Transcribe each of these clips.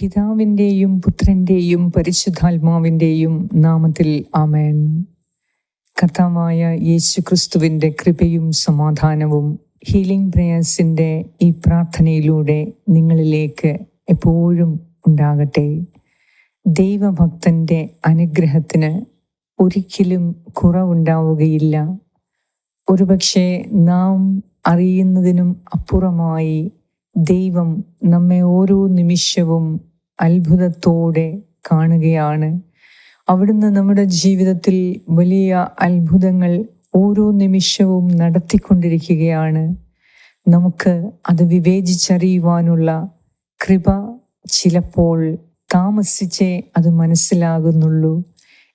പിതാവിന്റെയും പുത്രന്റെയും പരിശുദ്ധാത്മാവിന്റെയും നാമത്തിൽ ആമേൻ. കർത്താവായ യേശു ക്രിസ്തുവിന്റെ കൃപയും സമാധാനവും ഹീലിംഗ് പ്രേയേഴ്സിന്റെ ഈ പ്രാർത്ഥനയിലൂടെ നിങ്ങളിലേക്ക് എപ്പോഴും ഉണ്ടാകട്ടെ. ദൈവഭക്തന്റെ അനുഗ്രഹത്തിന് ഒരിക്കലും കുറവുണ്ടാവുകയില്ല. ഒരുപക്ഷെ നാം അറിയുന്നതിനും അപ്പുറമായി ദൈവം നമ്മെ ഓരോ നിമിഷവും അത്ഭുതത്തോടെ കാണുകയാണ്. അവിടുന്ന് നമ്മുടെ ജീവിതത്തിൽ വലിയ അത്ഭുതങ്ങൾ ഓരോ നിമിഷവും നടത്തിക്കൊണ്ടിരിക്കുകയാണ്. നമുക്ക് അത് വിവേചിച്ചറിയുവാനുള്ള കൃപ ചിലപ്പോൾ താമസിച്ചേ അത് മനസ്സിലാകുന്നുള്ളൂ.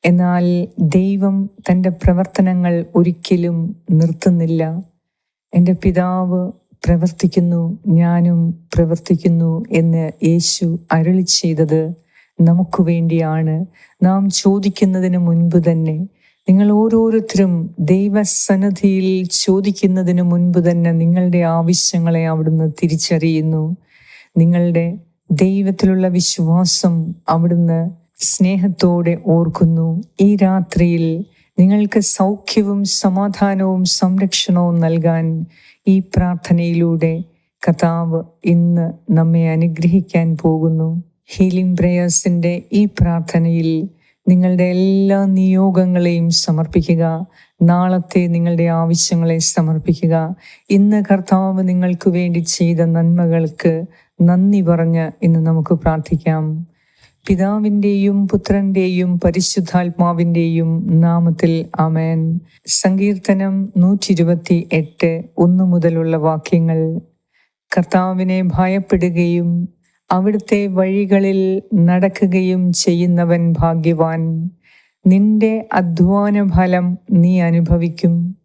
എന്നാൽ ദൈവം തന്റെ പ്രവർത്തനങ്ങൾ ഒരിക്കലും നിർത്തുന്നില്ല. എന്റെ പിതാവ് പ്രവർത്തിക്കുന്നു ഞാനും പ്രവർത്തിക്കുന്നു എന്ന് യേശു അരളി ചെയ്തത് നമുക്ക് വേണ്ടിയാണ്. നാം ചോദിക്കുന്നതിന് മുൻപ് തന്നെ നിങ്ങൾ ഓരോരുത്തരും ദൈവസന്നിധിയിൽ ചോദിക്കുന്നതിന് മുൻപ് തന്നെ നിങ്ങളുടെ ആവശ്യങ്ങളെ അവിടുന്ന് തിരിച്ചറിയുന്നു. നിങ്ങളുടെ ദൈവത്തിലുള്ള വിശ്വാസം അവിടുന്ന് സ്നേഹത്തോടെ ഓർക്കുന്നു. ഈ രാത്രിയിൽ നിങ്ങൾക്ക് സൗഖ്യവും സമാധാനവും സംരക്ഷണവും നൽകാൻ ഈ പ്രാർത്ഥനയിലൂടെ കഥാവ് ഇന്ന് നമ്മെ അനുഗ്രഹിക്കാൻ പോകുന്നു. ഹീലിംഗ് പ്രേയേഴ്സിന്റെ ഈ പ്രാർത്ഥനയിൽ നിങ്ങളുടെ എല്ലാ നിയോഗങ്ങളെയും സമർപ്പിക്കുക. നാളത്തെ നിങ്ങളുടെ ആവശ്യങ്ങളെ സമർപ്പിക്കുക. ഇന്ന് കർത്താവ് നിങ്ങൾക്ക് വേണ്ടി ചെയ്ത നന്മകൾക്ക് നന്ദി പറഞ്ഞ് ഇന്ന് നമുക്ക് പ്രാർത്ഥിക്കാം. പിതാവിന്റെയും പുത്രന്റെയും പരിശുദ്ധാത്മാവിന്റെയും നാമത്തിൽ അമേൻ സങ്കീർത്തനം നൂറ്റി ഇരുപത്തി എട്ട് ഒന്ന് മുതലുള്ള വാക്യങ്ങൾ. കർത്താവിനെ ഭയപ്പെടുകയും അവിടുത്തെ വഴികളിൽ നടക്കുകയും ചെയ്യുന്നവൻ ഭാഗ്യവാൻ. നിന്റെ അധ്വാന ഫലം നീ അനുഭവിക്കും.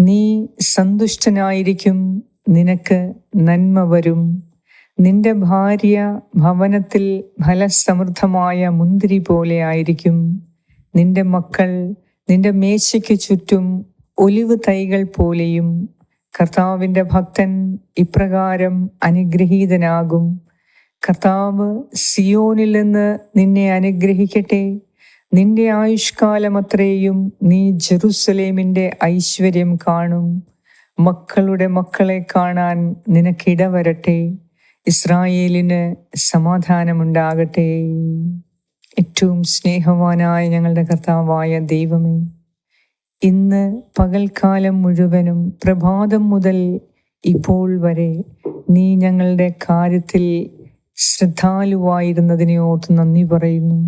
നീ സന്തുഷ്ടനായിരിക്കും. നിനക്ക് നന്മ വരും. നിന്റെ ഭാര്യ ഭവനത്തിൽ ഫലസമൃദ്ധമായ മുന്തിരി പോലെ ആയിരിക്കും. നിന്റെ മക്കൾ നിന്റെ മേശയ്ക്ക് ചുറ്റും ഒലിവ് തൈകൾ പോലെയും കർത്താവിന്റെ ഭക്തൻ ഇപ്രകാരം അനുഗ്രഹീതനാകും. കർത്താവ് സിയോനിൽ നിന്ന് നിന്നെ അനുഗ്രഹിക്കട്ടെ. നിന്റെ ആയുഷ്കാലം അത്രയും നീ ജെറുസലേമിന്റെ ഐശ്വര്യം കാണും. മക്കളുടെ മക്കളെ കാണാൻ നിനക്കിടവരട്ടെ ഇസ്രായേലിന് സമാധാനമുണ്ടാകട്ടെ. ഏറ്റവും സ്നേഹവാനായ ഞങ്ങളുടെ കർത്താവായ ദൈവമേ ഇന്ന് പകൽക്കാലം മുഴുവനും പ്രഭാതം മുതൽ ഇപ്പോൾ വരെ നീ ഞങ്ങളുടെ കാര്യത്തിൽ ശ്രദ്ധാലുവായിരുന്നതിനെ ഓർത്ത് നന്ദി പറയുന്നു.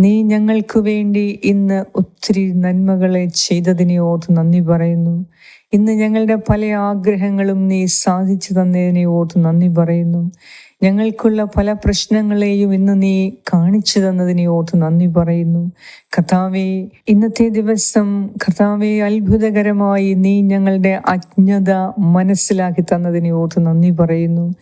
നീ ഞങ്ങൾക്ക് വേണ്ടി ഇന്ന് ഒത്തിരി നന്മകളെ ചെയ്തതിനെ ഓർത്ത് നന്ദി പറയുന്നു. ഇന്ന് ഞങ്ങളുടെ പല ആഗ്രഹങ്ങളും നീ സാധിച്ചു തന്നതിനെ ഓർത്ത് നന്ദി പറയുന്നു. ഞങ്ങൾക്കുള്ള പല പ്രശ്നങ്ങളെയും ഇന്ന് നീ കാണിച്ചു തന്നതിനെ ഓർത്ത് നന്ദി പറയുന്നു. കർത്താവെ ഇന്നത്തെ ദിവസം കർത്താവെ അത്ഭുതകരമായി നീ ഞങ്ങളുടെ അജ്ഞത മനസ്സിലാക്കി തന്നതിനെ ഓർത്ത് നന്ദി പറയുന്നു.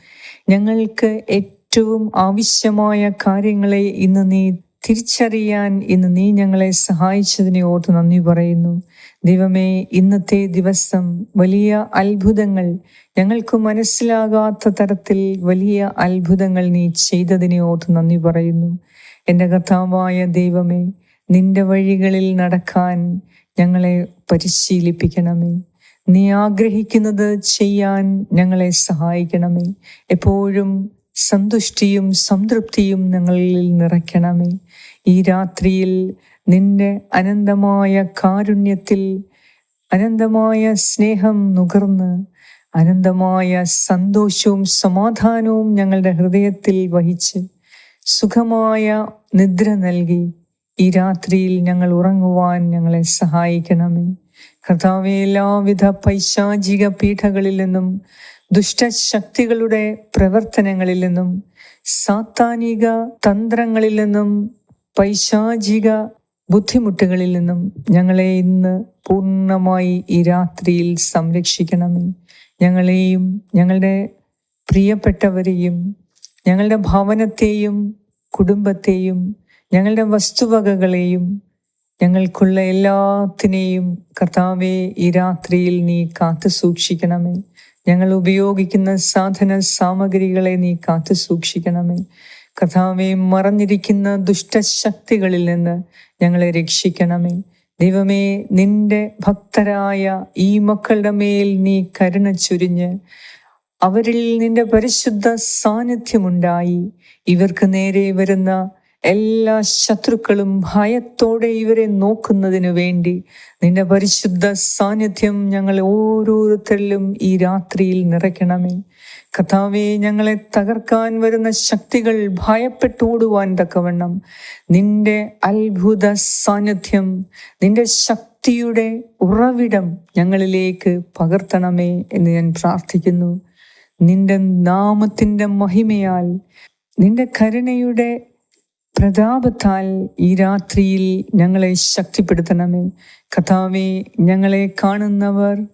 ഞങ്ങൾക്ക് ഏറ്റവും ആവശ്യമായ കാര്യങ്ങളെ ഇന്ന് നീ തിരിച്ചറിയാൻ ഇന്ന് നീ ഞങ്ങളെ സഹായിച്ചതിനെ ഓർത്ത് നന്ദി പറയുന്നു. ദൈവമേ ഇന്നത്തെ ദിവസം വലിയ അത്ഭുതങ്ങൾ ഞങ്ങൾക്ക് മനസ്സിലാകാത്ത തരത്തിൽ വലിയ അത്ഭുതങ്ങൾ നീ ചെയ്തതിനെ ഓർത്ത് നന്ദി പറയുന്നു. എന്റെ കർത്താവായ ദൈവമേ നിന്റെ വഴികളിൽ നടക്കാൻ ഞങ്ങളെ പരിശീലിപ്പിക്കണമേ. നീ ആഗ്രഹിക്കുന്നത് ചെയ്യാൻ ഞങ്ങളെ സഹായിക്കണമേ. എപ്പോഴും സന്തുഷ്ടിയും സംതൃപ്തിയും ഞങ്ങളിൽ നിറയ്ക്കണമേ. ഈ രാത്രിയിൽ നിന്റെ അനന്തമായ കാരുണ്യത്തിൽ അനന്തമായ സ്നേഹം നുകർന്ന് അനന്തമായ സന്തോഷവും സമാധാനവും ഞങ്ങളുടെ ഹൃദയത്തിൽ വഹിച്ച് സുഖമായ നിദ്ര നൽകി ഈ രാത്രിയിൽ ഞങ്ങൾ ഉറങ്ങുവാൻ ഞങ്ങളെ സഹായിക്കണമേ. കർത്താവെ എല്ലാവിധ പൈശാചിക പീഠകളിൽ നിന്നും ദുഷ്ടശക്തികളുടെ പ്രവർത്തനങ്ങളിൽ നിന്നും സാത്താനിക തന്ത്രങ്ങളിൽ നിന്നും പൈശാചിക ബുദ്ധിമുട്ടുകളിൽ നിന്നും ഞങ്ങളെ ഇന്ന് പൂർണമായി ഈ രാത്രിയിൽ സംരക്ഷിക്കണമേ. ഞങ്ങളെയും ഞങ്ങളുടെ പ്രിയപ്പെട്ടവരെയും ഞങ്ങളുടെ ഭവനത്തെയും കുടുംബത്തെയും ഞങ്ങളുടെ വസ്തുവകകളെയും ഞങ്ങൾക്കുള്ള എല്ലാത്തിനെയും കർത്താവെ ഈ രാത്രിയിൽ നീ കാത്തു സൂക്ഷിക്കണമേ ഞങ്ങൾ ഉപയോഗിക്കുന്ന സാധന സാമഗ്രികളെ നീ കാത്തു സൂക്ഷിക്കണമേ. കഥാവെ മറഞ്ഞിരിക്കുന്ന ദുഷ്ടശക്തികളിൽ നിന്ന് ഞങ്ങളെ രക്ഷിക്കണമേ. ദൈവമേ നിന്റെ ഭക്തരായ ഈ മക്കളുടെ മേൽ നീ കരുണ ചുരിഞ്ഞ് അവരിൽ നിന്റെ പരിശുദ്ധ സാന്നിധ്യമുണ്ടായി. ഇവർക്ക് നേരെ വരുന്ന എല്ലാ ശത്രുക്കളും ഭയത്തോടെ ഇവരെ നോക്കുന്നതിന് വേണ്ടി നിന്റെ പരിശുദ്ധ സാന്നിധ്യം ഞങ്ങൾ ഓരോരുത്തരിലും ഈ രാത്രിയിൽ നിറയ്ക്കണമേ. കഥാവെ ഞങ്ങളെ തകർക്കാൻ വരുന്ന ശക്തികൾ ഭയപ്പെട്ടോടുവാൻ തക്കവണ്ണം നിന്റെ അത്ഭുത സാന്നിധ്യം നിന്റെ ശക്തിയുടെ ഉറവിടം ഞങ്ങളിലേക്ക് പകർത്തണമേ എന്ന് ഞാൻ പ്രാർത്ഥിക്കുന്നു. നിന്റെ നാമത്തിന്റെ മഹിമയാൽ നിന്റെ കരുണയുടെ പ്രതാപത്താൽ ഈ രാത്രിയിൽ ഞങ്ങളെ ശക്തിപ്പെടുത്തണമേ. കഥാവെ ഞങ്ങളെ കാണുന്നവർ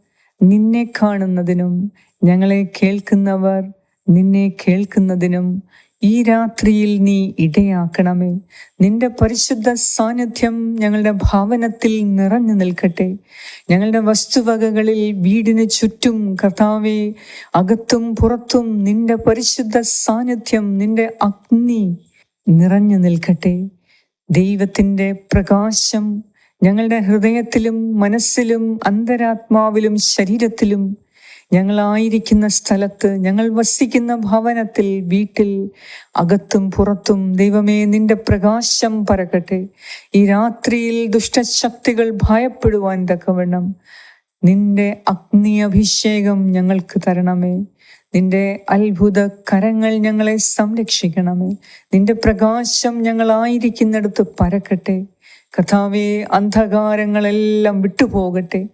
നിന്നെ കാണുന്നതിനും ഞങ്ങളെ കേൾക്കുന്നവർ നിന്നെ കേൾക്കുന്നതിനും ഈ രാത്രിയിൽ നീ ഇടയാക്കണമേ. നിന്റെ പരിശുദ്ധ സാന്നിധ്യം ഞങ്ങളുടെ ഭാവനത്തിൽ നിറഞ്ഞു നിൽക്കട്ടെ. ഞങ്ങളുടെ വസ്തുവകകളിൽ വീടിന് ചുറ്റും കർത്താവെ അകത്തും പുറത്തും നിന്റെ പരിശുദ്ധ സാന്നിധ്യം നിന്റെ അഗ്നി നിറഞ്ഞു നിൽക്കട്ടെ. ദൈവത്തിന്റെ പ്രകാശം ഞങ്ങളുടെ ഹൃദയത്തിലും മനസ്സിലും അന്തരാത്മാവിലും ശരീരത്തിലും ഞങ്ങളായിരിക്കുന്ന സ്ഥലത്ത് ഞങ്ങൾ വസിക്കുന്ന ഭവനത്തിൽ വീട്ടിൽ അകത്തും പുറത്തും ദൈവമേ നിന്റെ പ്രകാശം പരക്കട്ടെ. ഈ രാത്രിയിൽ ദുഷ്ടശക്തികൾ ഭയപ്പെടുവാൻ തക്കവണ്ണം നിന്റെ അഗ്നി അഭിഷേകം ഞങ്ങൾക്ക് തരണമേ. നിന്റെ അത്ഭുത കരങ്ങൾ ഞങ്ങളെ സംരക്ഷിക്കണമേ. നിന്റെ പ്രകാശം ഞങ്ങളായിരിക്കുന്നിടത്ത് പരക്കട്ടെ. കഥാവെ അന്ധകാരങ്ങളെല്ലാം വിട്ടുപോകട്ടെ.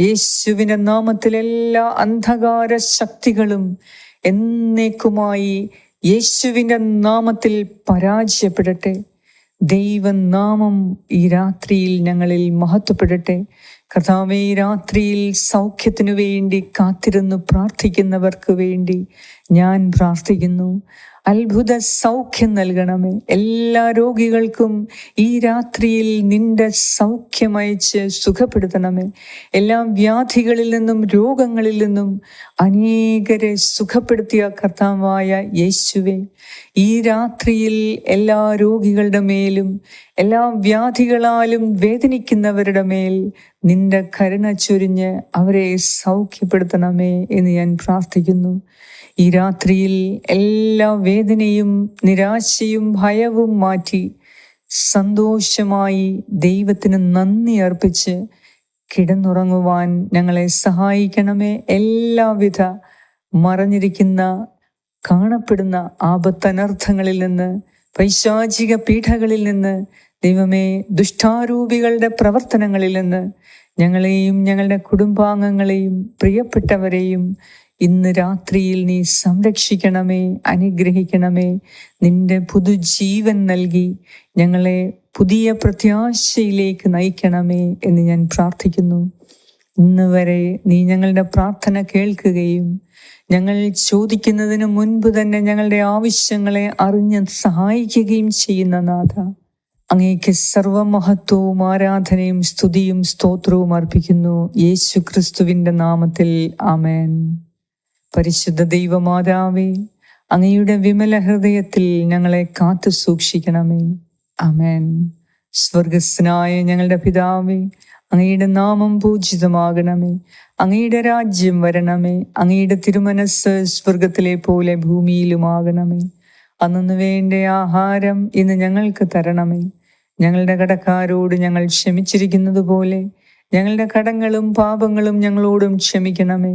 യേശുവിന്റെ നാമത്തിലെല്ലാ അന്ധകാര ശക്തികളും എന്നേക്കുമായി യേശുവിന്റെ നാമത്തിൽ പരാജയപ്പെടട്ടെ. ദൈവനാമം ഈ രാത്രിയിൽ ഞങ്ങളിൽ മഹത്വപ്പെടട്ടെ. കർത്താവെ രാത്രിയിൽ സൗഖ്യത്തിനു വേണ്ടി കാത്തിരുന്ന് പ്രാർത്ഥിക്കുന്നവർക്ക് വേണ്ടി ഞാൻ പ്രാർത്ഥിക്കുന്നു. അത്ഭുത സൗഖ്യം നൽകണമേ. എല്ലാ രോഗികൾക്കും ഈ രാത്രിയിൽ നിന്റെ സൗഖ്യം അയച്ച് സുഖപ്പെടുത്തണമേ. എല്ലാ വ്യാധികളിൽ നിന്നും രോഗങ്ങളിൽ നിന്നും അനേകരെ സുഖപ്പെടുത്തിയ കർത്താവായ യേശുവെ. ഈ രാത്രിയിൽ എല്ലാ രോഗികളുടെ മേലും എല്ലാ വ്യാധികളാലും വേദനിക്കുന്നവരുടെ മേൽ നിന്റെ കരുണ ചൊരിഞ്ഞ് അവരെ സൗഖ്യപ്പെടുത്തണമേ എന്ന് ഞാൻ പ്രാർത്ഥിക്കുന്നു. ഈ രാത്രിയിൽ എല്ലാ വേദനയും നിരാശയും ഭയവും മാറ്റി സന്തോഷമായി ദൈവത്തിന് നന്ദി അർപ്പിച്ച് കിടന്നുറങ്ങുവാൻ ഞങ്ങളെ സഹായിക്കണമേ. എല്ലാവിധ മറഞ്ഞിരിക്കുന്ന കാണപ്പെടുന്ന ആപത്തനർത്ഥങ്ങളിൽ നിന്ന് പൈശാചിക പീഠകളിൽ നിന്ന് ദൈവമേ ദുഷ്ടാരൂപികളുടെ പ്രവർത്തനങ്ങളിൽ നിന്ന് ഞങ്ങളെയും ഞങ്ങളുടെ കുടുംബാംഗങ്ങളെയും പ്രിയപ്പെട്ടവരെയും ഇന്ന് രാത്രിയിൽ നീ സംരക്ഷിക്കണമേ അനുഗ്രഹിക്കണമേ. നിന്റെ പുതുജീവൻ നൽകി ഞങ്ങളെ പുതിയ പ്രത്യാശയിലേക്ക് നയിക്കണമേ എന്ന് ഞാൻ പ്രാർത്ഥിക്കുന്നു. ഇന്ന് വരെ നീ ഞങ്ങളുടെ പ്രാർത്ഥന കേൾക്കുകയും ഞങ്ങൾ ചോദിക്കുന്നതിന് മുൻപ് തന്നെ ഞങ്ങളുടെ ആവശ്യങ്ങളെ അറിഞ്ഞ് സഹായിക്കുകയും ചെയ്യുന്ന നാഥ. അങ്ങേക്ക് സർവമഹത്വവും ആരാധനയും സ്തുതിയും സ്തോത്രവും അർപ്പിക്കുന്നു. യേശു ക്രിസ്തുവിന്റെ നാമത്തിൽ ആമേൻ. പരിശുദ്ധ ദൈവമാതാവേ അങ്ങയുടെ വിമല ഹൃദയത്തിൽ ഞങ്ങളെ കാത്തു സൂക്ഷിക്കണമേ. അമേൻ സ്വർഗസ്നായ ഞങ്ങളുടെ പിതാവേ അങ്ങയുടെ നാമം പൂജിതമാകണമേ. അങ്ങയുടെ രാജ്യം വരണമേ. അങ്ങയുടെ തിരുമനസ് സ്വർഗത്തിലെ പോലെ ഭൂമിയിലുമാകണമേ. അന്നു വേണ്ട ആഹാരം ഇന്ന് ഞങ്ങൾക്ക് തരണമേ. ഞങ്ങളുടെ കടക്കാരോട് ഞങ്ങൾ ക്ഷമിച്ചിരിക്കുന്നത് പോലെ ഞങ്ങളുടെ കടങ്ങളും പാപങ്ങളും ഞങ്ങളോടും ക്ഷമിക്കണമേ.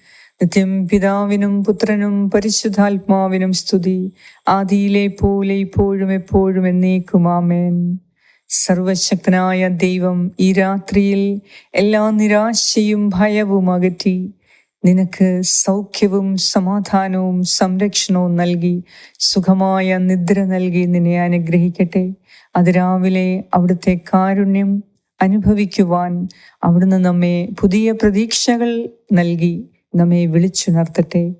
നിത്യം പിതാവിനും പുത്രനും പരിശുദ്ധാത്മാവിനും സ്തുതി. ആദിയിലെ പോലെ ഇപ്പോഴും എപ്പോഴും എന്നേക്കും ആമേൻ. സർവശക്തനായ ദൈവം ഈ രാത്രിയിൽ എല്ലാ നിരാശയും ഭയവും അകറ്റി നിനക്ക് സൗഖ്യവും സമാധാനവും സംരക്ഷണവും നൽകി സുഖമായ നിദ്ര നൽകി നിന്നെ അനുഗ്രഹിക്കട്ടെ. അത് രാവിലെ അവിടുത്തെ കാരുണ്യം അനുഭവിക്കുവാൻ അവിടുന്ന് നമ്മെ പുതിയ പ്രതീക്ഷകൾ നൽകി. നമ്മെ വിളിച്ചുണർത്തട്ടെ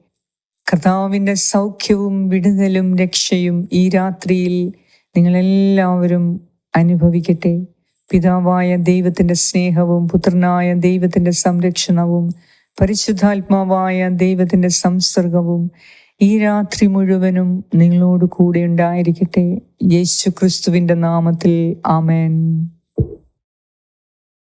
കർത്താവിന്റെ സൗഖ്യവും വിടുതലും രക്ഷയും ഈ രാത്രിയിൽ നിങ്ങളെല്ലാവരും അനുഭവിക്കട്ടെ. പിതാവായ ദൈവത്തിന്റെ സ്നേഹവും പുത്രനായ ദൈവത്തിന്റെ സംരക്ഷണവും പരിശുദ്ധാത്മാവായ ദൈവത്തിന്റെ സംസർഗവും ഈ രാത്രി മുഴുവനും നിങ്ങളോട് കൂടെ ഉണ്ടായിരിക്കട്ടെ. യേശു ക്രിസ്തുവിന്റെ നാമത്തിൽ ആമേൻ.